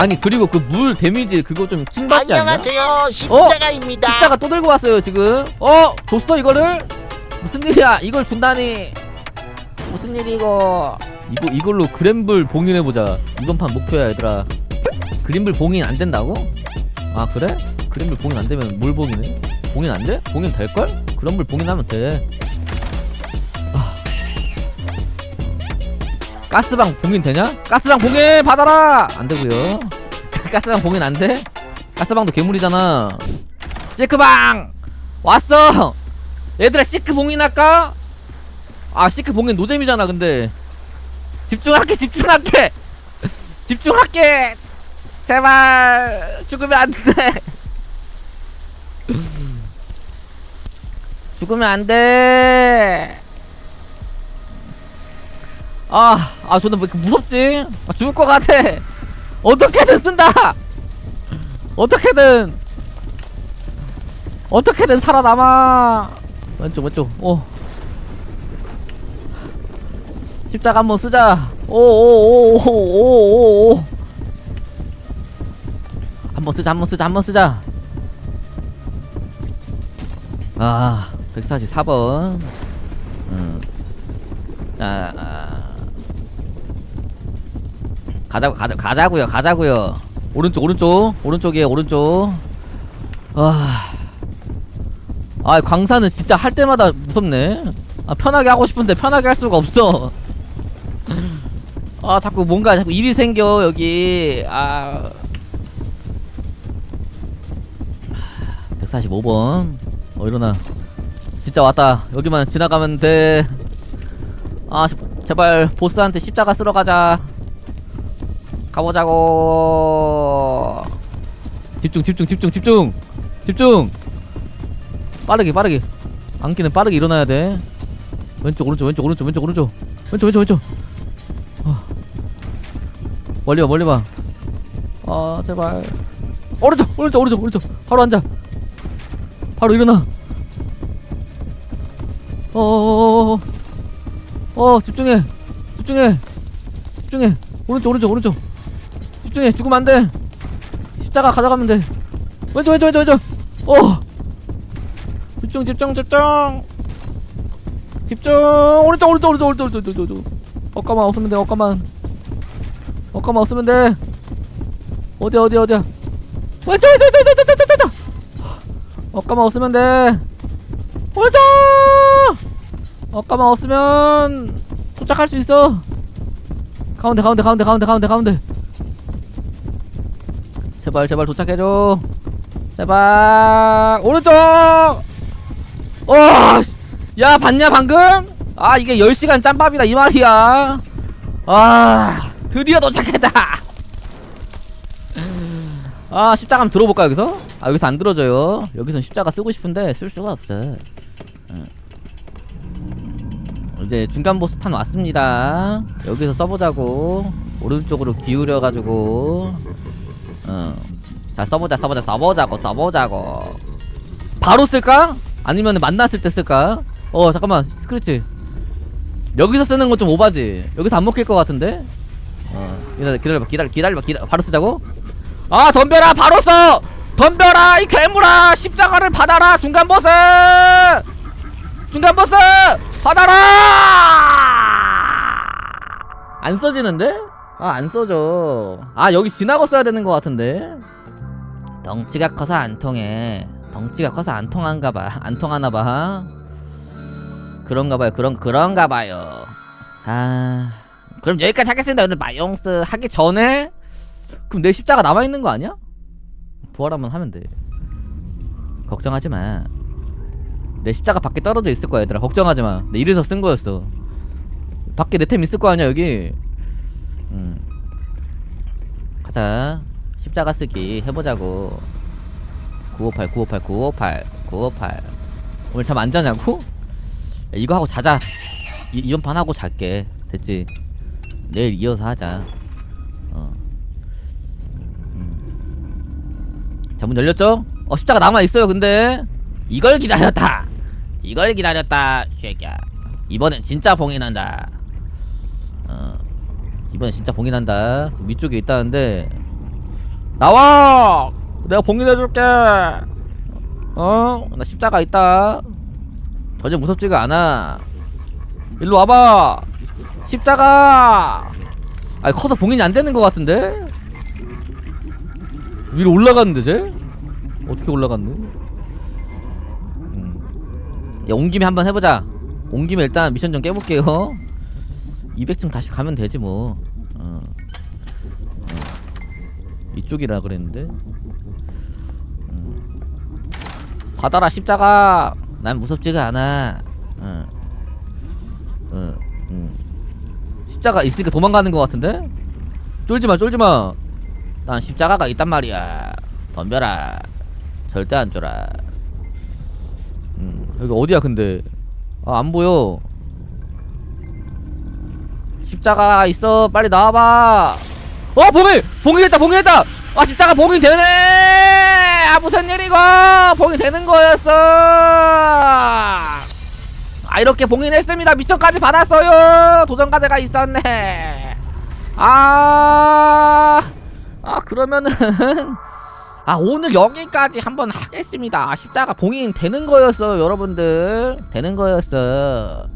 아니 그리고 그 물 데미지 그거 좀 킹받지 않냐? 안녕하세요 십자가입니다 십자가 또 들고 왔어요 지금 어? 줬어 이거를? 무슨 일이야 이걸 준다니 무슨 일이 이거 이거 이걸로 그램블 봉인해보자 이번 판 목표야 얘들아 그림블 봉인 안 된다고? 아 그래? 그림블 봉인 안 되면 뭘 봉인해? 봉인 안 돼? 봉인 될걸? 그럼블 봉인하면 돼 가스방 봉인 되냐? 가스방 봉인 받아라! 안 되고요. 가스방 봉인 안 돼? 가스방도 괴물이잖아. 시크방! 왔어! 얘들아 시크 봉인 할까? 아 시크 봉인 노잼이잖아 근데. 집중할게 집중할게! 집중할게! 제발! 죽으면 안 돼! 죽으면 안 돼! 아, 아, 저는 왜 이렇게 무섭지? 아, 죽을 것 같아. 어떻게든 쓴다! 어떻게든! 어떻게든 살아남아! 왼쪽, 왼쪽, 오. 십자가 한번 쓰자. 오, 오, 오, 오, 오, 오, 오. 한번 쓰자, 한번 쓰자, 한번 쓰자. 아, 144번. 음. 자, 아. 가자, 가자, 가자고요, 가자고요. 오른쪽, 오른쪽, 오른쪽이에요, 오른쪽. 아, 아, 광사는 진짜 할 때마다 무섭네. 아, 편하게 하고 싶은데 편하게 할 수가 없어. 아, 자꾸 뭔가 자꾸 일이 생겨 여기. 아, 145번. 어, 일어나. 진짜 왔다. 여기만 지나가면 돼. 아, 제- 제발 보스한테 십자가 쓸어 가자. 가보자고. 집중, 집중, 집중, 집중, 집중. 빠르게, 빠르게. 안기는 빠르게 일어나야 돼. 왼쪽, 오른쪽, 왼쪽, 오른쪽, 왼쪽, 오른쪽, 왼쪽, 왼쪽, 왼쪽. 아. 멀리 봐, 멀리 봐. 아, 제발. 오른쪽, 오른쪽, 오른쪽, 오른쪽. 바로 앉아. 바로 일어나. 어어어어. 어, 집중해. 집중해. 집중해. 오른쪽, 오른쪽, 오른쪽. 집중해. 죽으면 안 돼. 십자가 가져가면 돼. 왼쪽, 왼쪽, 왼쪽, 왼쪽. 어. 집중, 집중, 집중. 집중. 오른쪽, 오른쪽, 오른쪽, 오른쪽, 오른쪽, 오른쪽. 엇가만 없으면 돼. 엇가만. 엇가만 없으면 돼. 어디, 어디, 어디야? 왼쪽, 왼쪽, 왼쪽, 왼쪽, 왼쪽, 왼쪽. 엇가만 없으면 돼. 오른쪽. 엇가만 없으면 도착할 수 있어. 가운데 가운데 가운데 가운데 가운데 가운데. 제발 제발 도착해줘. 제발 오른쪽. 어, 야 봤냐 방금? 아 이게 10시간 짬밥이다 이 말이야. 아 드디어 도착했다. 아 십자가 한번 들어볼까 여기서? 아 여기서 안 들어져요. 여기선 십자가 쓰고 싶은데 쓸 수가 없어. 이제 중간 보스 탄 왔습니다. 여기서 써보자고. 오른쪽으로 기울여가지고. 어. 자, 써보자, 써보자, 써보자고, 써보자고. 바로 쓸까? 아니면 만났을 때 쓸까? 어, 잠깐만. 스크래치. 여기서 쓰는 건 좀 오바지. 여기서 안 먹힐 것 같은데? 어, 기다려, 기다려봐, 기다려, 기다려봐, 기다려. 바로 쓰자고? 아, 덤벼라! 바로 써! 덤벼라! 이 괴물아! 십자가를 받아라! 중간 보스! 중간 보스! 받아라! 안 써지는데? 아, 안 써져. 아, 여기 지나고 써야 되는 것 같은데? 덩치가 커서 안 통해. 덩치가 커서 안 통한가 봐. 안 통하나 봐. 그런가 봐요. 그런, 그런가 봐요. 아. 그럼 여기까지 하겠습니다. 오늘 마용스 하기 전에? 그럼 내 십자가 남아있는 거 아니야? 부활하면 하면 돼. 걱정하지 마. 내 십자가 밖에 떨어져 있을 거야 얘들아 걱정하지 마. 내 이래서 쓴 거였어. 밖에 내 템 있을 거 아니야 여기. 음. 가자. 십자가 쓰기 해보자고. 958 958 958 958 오늘 잠 안 자냐고? 야, 이거 하고 자자. 이, 이번 판 하고 잘게. 됐지? 내일 이어서 하자. 어. 음. 자 문 열렸죠? 어 십자가 남아 있어요 근데 이걸 기다렸다. 이걸 기다렸다, 쉐기야. 이번엔 진짜 봉인한다. 어, 이번엔 진짜 봉인한다. 위쪽에 있다는데. 나와! 내가 봉인해줄게. 어 나 십자가 있다. 전혀 무섭지가 않아. 일로 와봐. 십자가! 아니 커서 봉인이 안 되는 것 같은데? 위로 올라갔는데 쟤? 어떻게 올라갔네? 음. 야온 김에 한번 해보자. 온 김에 일단 미션 좀 깨볼게요. 200층 다시 가면 되지 뭐 어. 어. 이쪽이라 그랬는데. 음. 받아라 십자가. 난 무섭지가 않아. 어. 어. 음. 십자가 있으니까 도망가는 것 같은데? 쫄지마 쫄지마. 난 십자가가 있단 말이야. 덤벼라. 절대 안 쫄아. 음 여기 어디야 근데? 아 안 보여. 십자가 있어. 빨리 나와봐 어 봉인 봉인했다 봉인했다! 아 십자가 봉인 되네! 아 무슨 일이고? 봉인 되는 거였어! 아 이렇게 봉인했습니다. 미션까지 받았어요! 도전 과제가 있었네! 아, 아 그러면은 아 오늘 여기까지 한번 하겠습니다. 십자가 봉인 되는 거였어요 여러분들. 되는 거였어